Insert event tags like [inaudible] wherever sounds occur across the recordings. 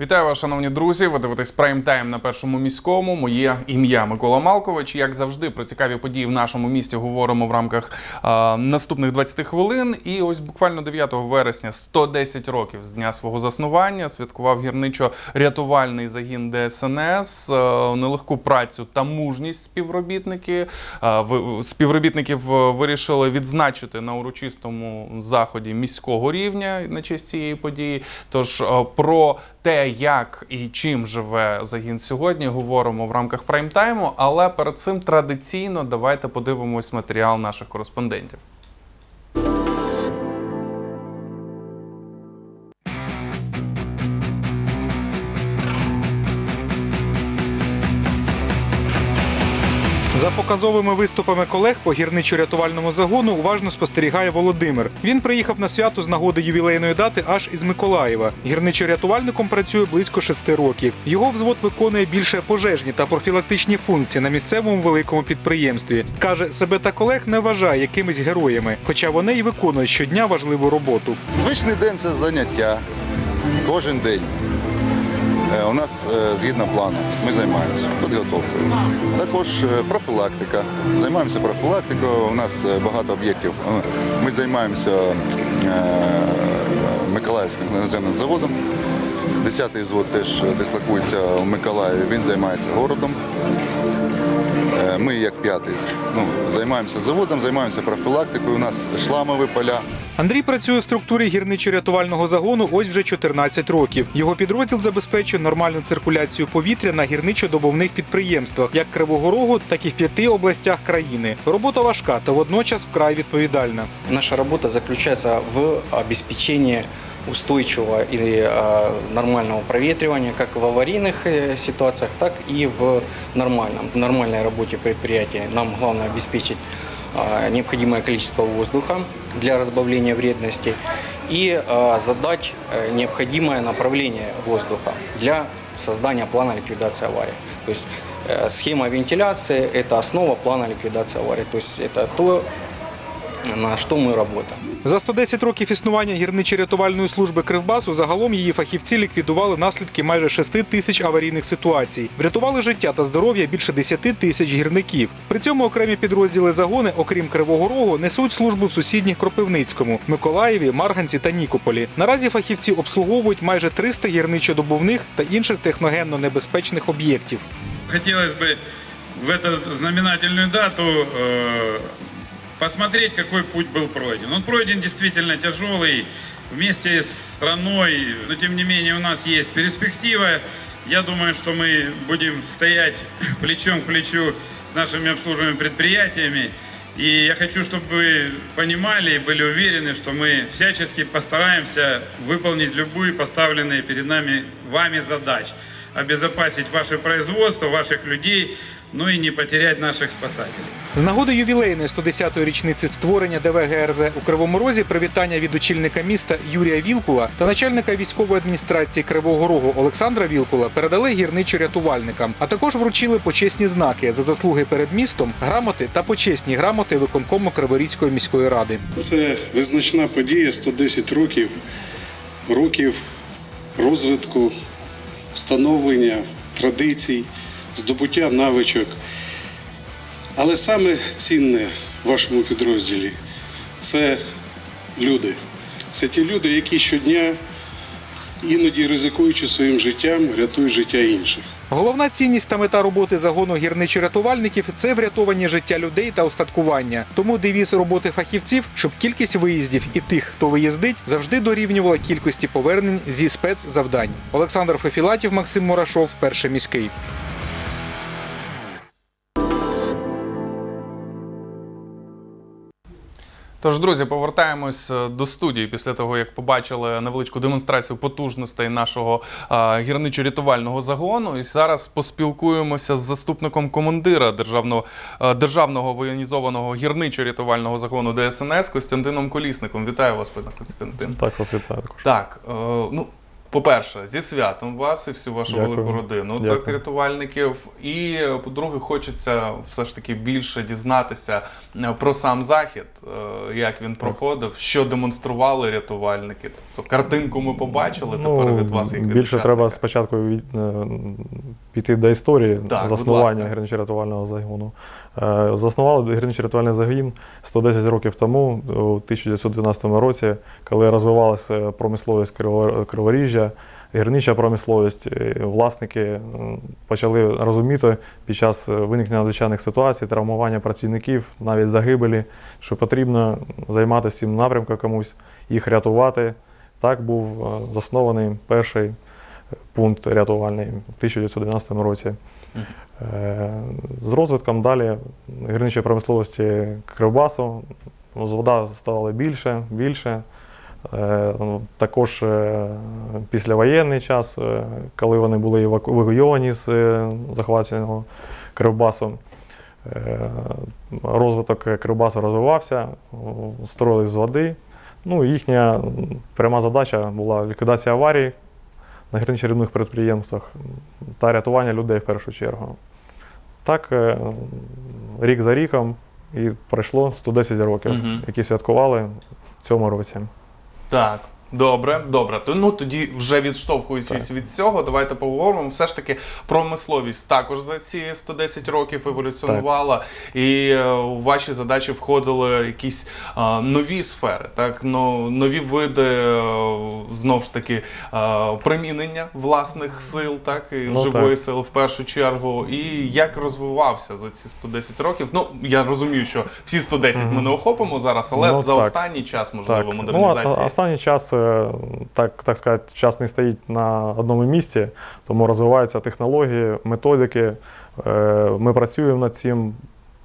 Вітаю вас, шановні друзі. Ви дивитесь прайм тайм на першому міському. Моє ім'я Микола Малкович. Як завжди, про цікаві події в нашому місті говоримо в рамках а, наступних 20 хвилин. І ось буквально 9 вересня, 110 років з дня свого заснування, святкував гірничо-рятувальний загін ДСНС. Е, Нелегку працю та мужність співробітники. Е, ви- Співробітників е, вирішили відзначити на урочистому заході міського рівня на честь цієї події. Тож е, про те, як і чим живе загін сьогодні, говоримо в рамках прайм-тайму. Але перед цим традиційно давайте подивимось матеріал наших кореспондентів. За показовими виступами колег по гірничо-рятувальному загону уважно спостерігає Володимир. Він приїхав на свято з нагоди ювілейної дати аж із Миколаєва. Гірничо-рятувальником працює близько шести років. Його взвод виконує більше пожежні та профілактичні функції на місцевому великому підприємстві. каже, себе та колег не вважає якимись героями, хоча вони й виконують щодня важливу роботу. Звичний день це заняття. Кожен день. Е, У нас е, згідно плану ми займаємося підготовкою. Також е, профілактика. Займаємося профілактикою. У нас багато об'єктів. Ми займаємося Миколаївським наземним заводом. Десятий взвод теж дислокується в Миколаєві. Він займається городом. Е, Ми, як п'ятий, ну, займаємося заводом, займаємося профілактикою. У нас шламові поля. Андрій працює в структурі гірничо-рятувального загону ось вже 14 років. Його підрозділ забезпечує нормальну циркуляцію повітря на гірничо-добовних підприємствах, як Кривого Рогу, так і в п'яти областях країни. Робота важка та водночас вкрай відповідальна. Наша работа заключается в обеспечении устойчивого и э, нормального проветривания как в аварийных э, ситуациях, так и в нормальном, в нормальной работе предприятия. Нам главное обеспечить э, необходимое количество воздуха для разбавления вредности и э, задать э, необходимое направление воздуха для создания плана ликвидации аварии. То есть э, схема вентиляции – это основа плана ликвидации аварии. То есть это то, на что мы работаем. За 110 років існування гірничо-рятувальної служби Кривбасу загалом її фахівці ліквідували наслідки майже 6 тисяч аварійних ситуацій. Врятували життя та здоров'я більше 10 тисяч гірників. При цьому окремі підрозділи загони, окрім Кривого Рогу, несуть службу в сусідніх Кропивницькому, Миколаєві, Марганці та Нікополі. Наразі фахівці обслуговують майже 300 гірничо-добувних та інших техногенно небезпечних об'єктів. Хотелось бы в эту знаменательную дату э, посмотреть, какой путь был пройден. Он пройден действительно тяжелый, вместе с страной, но тем не менее у нас есть перспектива. Я думаю, что мы будем стоять [laughs] плечом к плечу с нашими обслуживаемыми предприятиями. И я хочу, чтобы вы понимали и были уверены, что мы всячески постараемся выполнить любые поставленные перед нами вами задачи. Обезопасить ваше производство, ваших людей, ну и не потерять наших спасателей. З нагоди ювілейної 110-ї річниці створення ДВГРЗ у Кривому Розі привітання від очільника міста Юрія Вілкула та начальника військової адміністрації Кривого Рогу Олександра Вілкула передали гірничо-рятувальникам, а також вручили почесні знаки за заслуги перед містом, грамоти та почесні грамоти виконкому Криворізької міської ради. Це визначна подія 110 років, років розвитку, встановлення традицій, здобуття навичок. Але саме цінне в вашому підрозділі це люди. Це ті люди, які щодня, іноді ризикуючи своїм життям, рятують життя інших. Головна цінність та мета роботи загону гірничо-рятувальників це врятовані життя людей та устаткування. Тому девіз роботи фахівців, щоб кількість виїздів і тих, хто виїздить, завжди дорівнювала кількості повернень зі спецзавдань. Олександр Фефілатів, Максим Мурашов, перший міський. Тож, друзі, повертаємось е, до студії після того, як побачили невеличку демонстрацію потужностей нашого е, гірничо-рятувального загону. І зараз поспілкуємося з заступником командира державного е, державного воєнізованого гірничо-рятувального загону ДСНС Костянтином Колісником. Вітаю вас, пане Костянтин. Так, вас вітаю. Так, ну По-перше, зі святом вас і всю вашу Дякую. велику родину, Дякую. так рятувальників. І по-друге, хочеться все ж таки більше дізнатися е, про сам захід, е, як він проходив, що демонстрували рятувальники. Тобто картинку ми побачили тепер від вас, як від Ну, більше учасника. треба спочатку е, піти до історії Так, заснування гірничо-рятувального загону. Заснували гірничо-рятувальний загін 110 років тому, у 1912 році, коли розвивалася промисловість Криворіжжя, гірнича промисловість, е, власники е, почали розуміти під час виникнення надзвичайних ситуацій, травмування працівників, навіть загибелі, що потрібно займатися цим напрямком комусь, їх рятувати. Так був е, заснований перший пункт рятувальний в 1990 році. Е, З розвитком далі гірничої промисловості Кривбасу вода ставала більше, більше. Е, Також е, післявоєнний час, е, коли вони були еваку- евакуйовані з захваченого Кривбасу, розвиток Кривбасу розвивався, о, строїлись з води. Ну, їхня пряма задача була ліквідація аварій на гірничо-рівних підприємствах та рятування людей в першу чергу. Так, рік за ріком і пройшло 110 років, які святкували в цьому році. Так. Добре, добре. То ну тоді вже відштовхуючись від цього, давайте поговоримо. Все ж таки промисловість також за ці 110 років еволюціонувала, і е, у ваші задачі входили якісь е, нові сфери, так ну нові види е, знов ж таки е, примінення власних сил, так і Ну, живої так. сили в першу чергу. І як розвивався за ці 110 років? Ну я розумію, що всі 110 ми не охопимо зараз, але Ну, за так. останній час можливо Ну, модернізації. а- останній час, е, так, так сказати, час не стоїть на одному місці, тому розвиваються технології, методики. Е, Ми працюємо над цим.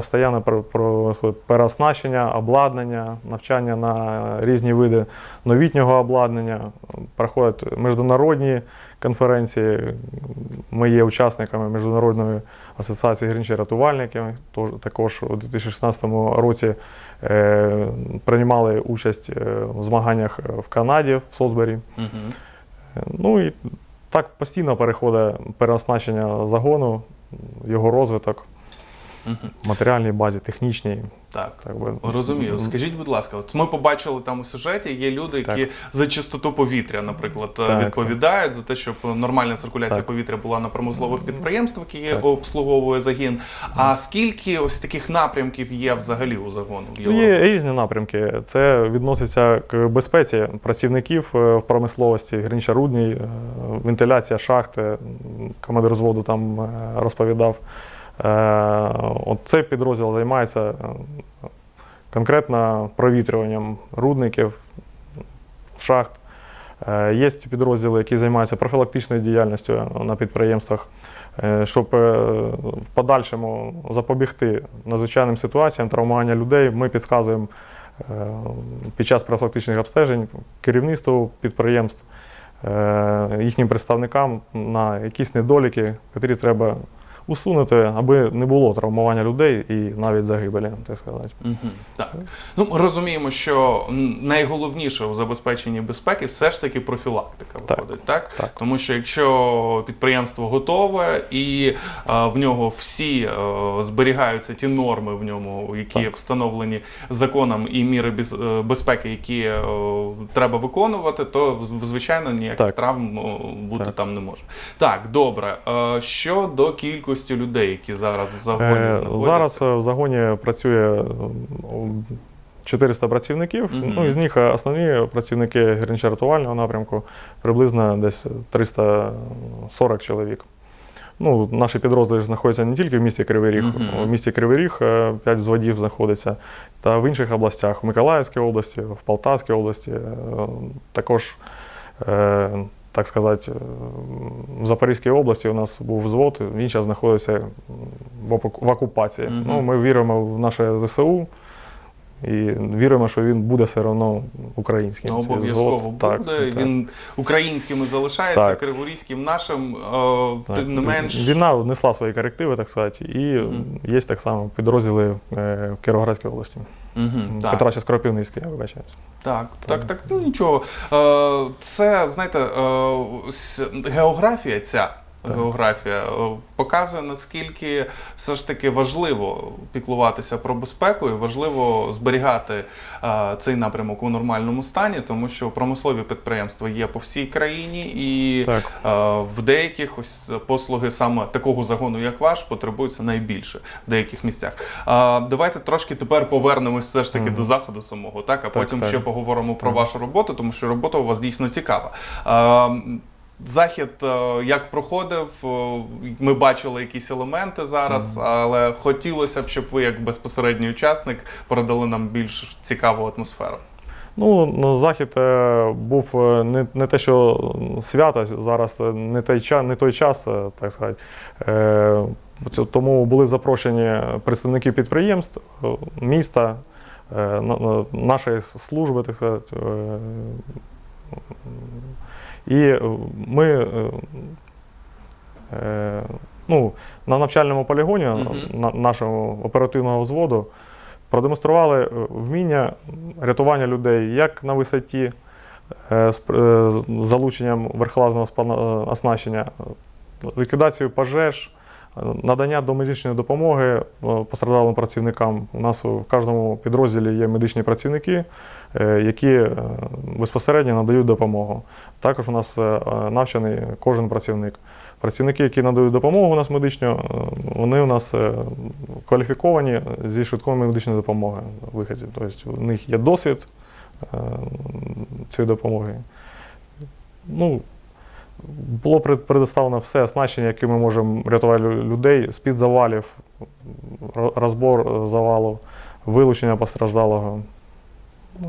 Проходить переоснащення, обладнання, навчання на різні види новітнього обладнання. Проходять міжнародні конференції. Ми є учасниками Міжнародної асоціації гірничих рятувальників. Тож- Також у 2016 році е, приймали участь е, в змаганнях в Канаді, в Сосбері. Мгм. Е, Ну і так постійно переходить переоснащення загону, його розвиток. Матеріальній базі, технічній. Так. Так би. Розумію. Скажіть, будь ласка, от ми побачили там у сюжеті, є люди, які за чистоту повітря, наприклад, Так, відповідають за те, щоб нормальна циркуляція Так. повітря була на промислових підприємствах, які Так. обслуговує загін. А скільки ось таких напрямків є взагалі у загону? в Ну, Є різні напрямки. Це відноситься к безпеці працівників е, в промисловості, гірничо-рудній, е, вентиляція шахти. Командир зводу там е, розповідав. Е, От цей підрозділ займається е, конкретно провітрюванням рудників, шахт. Е, Є підрозділи, які займаються профілактичною діяльністю на підприємствах, щоб в подальшому запобігти надзвичайним ситуаціям, травмування людей. Ми підказуємо під час профілактичних обстежень керівництву підприємств, їхнім представникам на якісь недоліки, які треба усунути, аби не було травмування людей і навіть загибелі, так сказати. Мгм, Так. Ну, ми розуміємо, що найголовніше у забезпеченні безпеки все ж таки профілактика виходить, так? Так. Тому що якщо підприємство готове і е, в нього всі е, зберігаються ті норми в ньому, які Так. встановлені законом і міри без- е, безпеки, які е, треба виконувати, то звичайно ніяких Так. травм бути Так. там не може. Так, добре. Е, Щодо кількості людей, які зараз в загоні Е, знаходяться? Зараз е, в загоні працює е, 400 працівників. Мгм. Ну, із них основні працівники гірничо-рятувального напрямку приблизно десь 340 чоловік. Ну, наші підрозділи ж знаходяться не тільки в місті Кривий Ріг. Мгм. В місті Кривий Ріг 5 взводів знаходиться, та в інших областях, в Миколаївській області, в Полтавській області. е, Також, е, так сказати, в Запорізькій області у нас був взвод, він зараз знаходиться в оку- в окупації. Мгм. Ну, ми віримо в наше ЗСУ І віримо, що він буде все одно українським. Ну, обов'язково буде. Так, так. Він українським і залишається, Так. криворізьким нашим, е, Так. тим не менш. Війна внесла свої корективи, так сказати, і Мгм. є так само підрозділи е, в Кіровоградській області. Так. Петра Скоропівницький, я вибачаюсь. Так, так, так, ну нічого. Е, Це, знаєте, географія ця. Географія е, показує наскільки все ж таки важливо піклуватися про безпеку і важливо зберігати е, цей напрямок у нормальному стані, тому що промислові підприємства є по всій країні, і Так. е, в деяких ось послуги саме такого загону, як ваш, потребуються найбільше в деяких місцях. Давайте трошки тепер повернемось все ж таки до заходу самого, так а Так, потім так. ще поговоримо про вашу роботу, тому що робота у вас дійсно цікава. Захід е, як проходив, е, ми бачили якісь елементи зараз, але хотілося б, щоб ви, як безпосередній учасник, передали нам більш цікаву атмосферу. Ну, захід е, був не, не те, що свято, зараз не той, ча, не той час, так сказати. Тому були запрошені представники підприємств, міста, на- на- нашої служби, так сказати. І е, ми е, е, ну, на навчальному полігоні Мгм. на, нашого оперативного взводу продемонстрували вміння рятування людей як на висоті з залученням верхолазного оснащення, ліквідацією ліквідацію пожеж, надання домедичної допомоги е, постраждалим працівникам. У нас в кожному підрозділі є медичні працівники, е, які е, безпосередньо надають допомогу. Також у нас навчений кожен працівник. Працівники, які надають допомогу у нас медичну, вони у нас кваліфіковані зі швидкої медичної допомоги в виході. Тобто у них є досвід цієї допомоги. Ну, було предоставлено все оснащення, яке ми можемо рятувати людей з-під завалів, розбор е, завалу, вилучення постраждалого. Ну,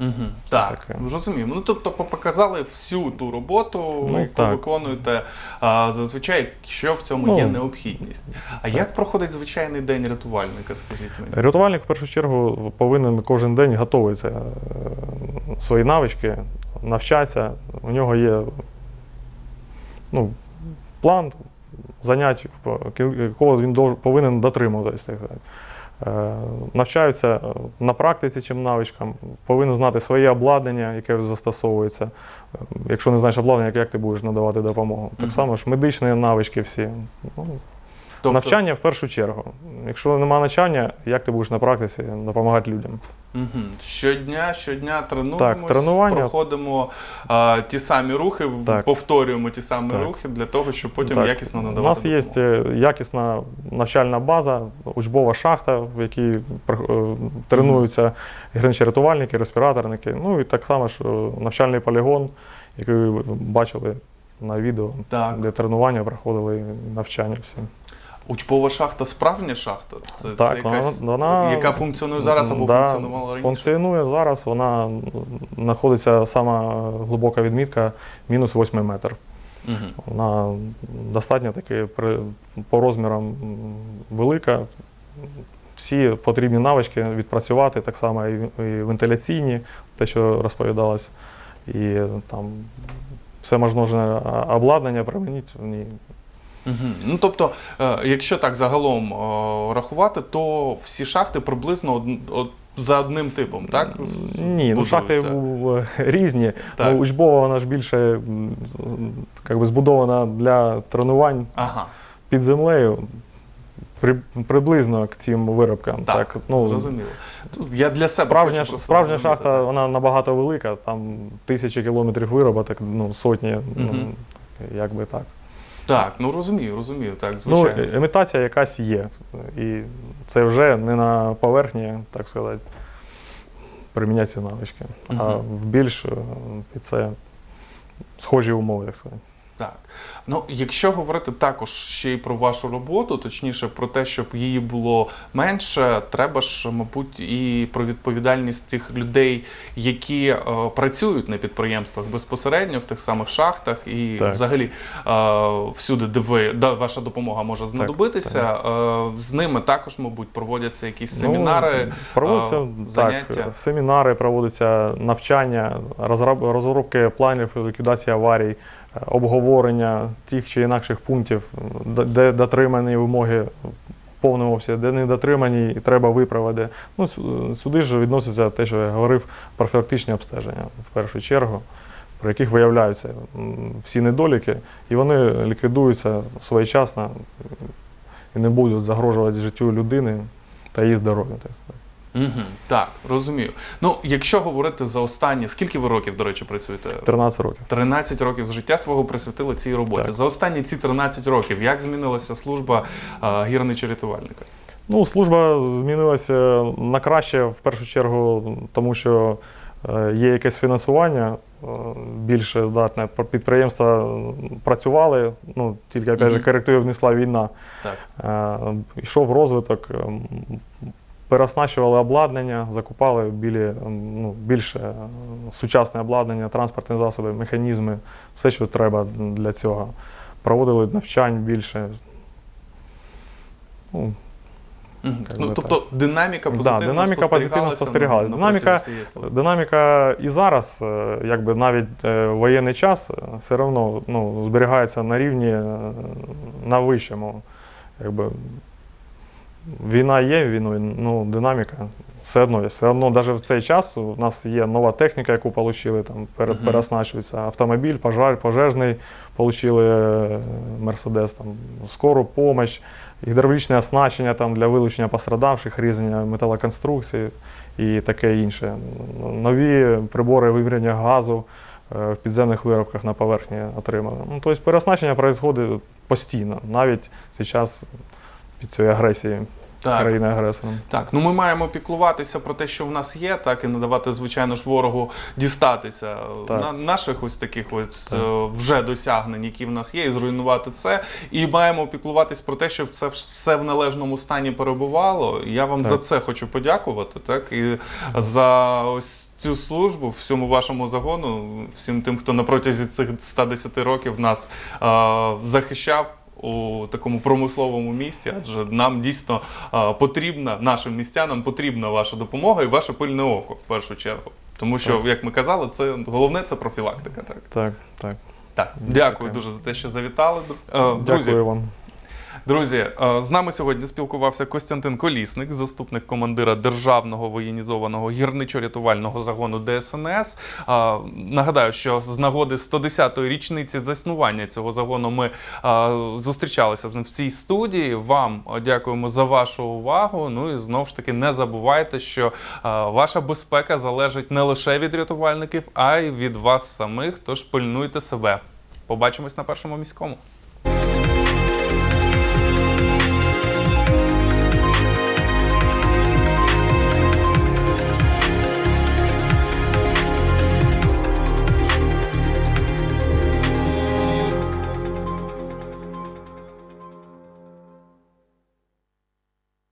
Угу. Так, таке. зрозумів. Ну тобто показали всю ту роботу, Ну, яку так. виконуєте. А, зазвичай, що в цьому Ну, є необхідність. А як проходить звичайний день рятувальника, скажіть мені? Рятувальник в першу чергу повинен кожен день готуватися е, свої навички, навчатися. У нього є ну, план занять, якого він повинен дотримуватися. Е, Навчаються е, на практиці чим навичкам, повинен знати своє обладнання, яке застосовується. Е, Якщо не знаєш обладнання, як ти будеш надавати допомогу. Так само ж медичні навички всі. Ну, Тобто, Навчання в першу чергу. Якщо немає навчання, як ти будеш на практиці допомагати людям? Угу. Щодня, щодня тренуємось, Так, тренування. проходимо а, ті самі рухи, Так. повторюємо ті самі Так. рухи для того, щоб потім Так. якісно У надавати. нас є допомогу. е, якісна навчальна база, учбова шахта, в якій е, тренуються гірничі рятувальники, респіраторники. Ну і так само ж е, навчальний полігон, який ви бачили на відео, Так. де тренування проходили навчання всі. Учбова шахта справжня шахта? Це, Так, це якась, вона- яка функціонує зараз або Да, функціонувала раніше? Функціонує зараз, вона знаходиться сама глибока відмітка, мінус 8 метр. Угу. Вона достатньо таки при, по розмірам велика. Всі потрібні навички відпрацювати, так само і, і вентиляційні, те, що розповідалось, і там все можливе обладнання примінити в ній. Угу. Ну тобто, е, якщо так загалом е, рахувати, то всі шахти приблизно од, од, за одним типом, так? Ні, ну шахти різні. Так. Ну, учбова вона ж більше як би, збудована для тренувань Ага, під землею. При, приблизно к цим виробкам. так, ну, зрозуміло. Я для себе Справжня, справжня шахта, так. вона набагато велика, там тисячі кілометрів вироботок, ну, сотні, ну, Мгм. як би так. Так, ну розумію, розумію, так, Ну, звичайно. Ну, імітація якась є. І це вже не на поверхні, так сказати, приміняти ці навички, а в більш е, під це схожі умови, так сказати. Так. Ну, якщо говорити також ще й про вашу роботу, точніше про те, щоб її було менше, треба ж, мабуть, і про відповідальність тих людей, які е, працюють на підприємствах безпосередньо в тих самих шахтах, і Так. взагалі е, всюди, де ви де ваша допомога може знадобитися. Е, з ними також, мабуть, проводяться якісь семінари, Ну, проводяться е, так, заняття. семінари, проводяться навчання, розроб- розробки планів ліквідації аварій, е, обговорення тих чи інакших пунктів, де- дотримані вимоги в повному обсязі, де не дотримані і треба виправити. Ну, сюди ж відноситься те, що я говорив, профілактичні обстеження в першу чергу. При яких виявляються всі недоліки, і вони ліквідуються своєчасно і не будуть загрожувати життю людини та її здоров'ю. Угу, так, розумію. Ну, якщо говорити за останні, скільки ви років, до речі, працюєте? 13 років. 13 років з життя свого присвятили цій роботі. Так. За останні ці 13 років, як змінилася служба а, гірничо-рятувальника? Ну, служба змінилася на краще в першу чергу, тому що е, є якесь фінансування е, більше здатне. Підприємства працювали, ну тільки опять же Мгм. корективи внесла війна. Так. Е, Йшов розвиток, ем, переоснащували обладнання, закупали білі, ну, більше сучасне обладнання, транспортні засоби, механізми, все, що треба для цього. Проводили навчань більше. Ну, Ну, тобто динаміка Да, позитивно динаміка позитивно спостерігалася на Динаміка-. Динаміка і зараз, е, якби навіть е, воєнний час, е, все одно ну, зберігається на рівні на вищому. Якби, війна є війною, ну, динаміка все одно є. Все одно, навіть в цей час у нас є нова техніка, яку отримали, там, пере, Мгм. переоснащується автомобіль, пожар, пожежний, отримали Мерседес, там, скору допомогу, гідравлічне оснащення там, для вилучення пострадавших, різання металоконструкцій і таке інше. Нові прибори виміряння газу е, в підземних виробках на поверхні отримали. Ну, тобто переоснащення відбувається постійно, навіть час під цією агресією Так. країни-агресором. Так, ну ми маємо піклуватися про те, що в нас є, так і не давати, звичайно ж, ворогу дістатися Так. на наших ось таких ось е, вже досягнень, які в нас є, і зруйнувати це. І маємо піклуватись про те, щоб це все в належному стані перебувало. Я вам Так. за це хочу подякувати, так і за ось. Цю службу всьому вашому загону, всім тим, хто на протязі цих 110 років нас е, захищав у такому промисловому місті, адже нам дійсно потрібна, нашим містянам потрібна ваша допомога і ваше пильне око в першу чергу. Тому що, як ми казали, це головне це профілактика. Так, Так, так. так. Дякую дуже за те, що завітали. Е, Друзі, Дякую вам. Друзі, е, з нами сьогодні спілкувався Костянтин Колісник, заступник командира державного воєнізованого гірничо-рятувального загону ДСНС. Е, Нагадаю, що з нагоди 110-ї річниці заснування цього загону ми е, зустрічалися з ним в цій студії. Вам дякуємо за вашу увагу. Ну і знову ж таки не забувайте, що ваша безпека залежить не лише від рятувальників, а й від вас самих. Тож пильнуйте себе. Побачимось на першому міському.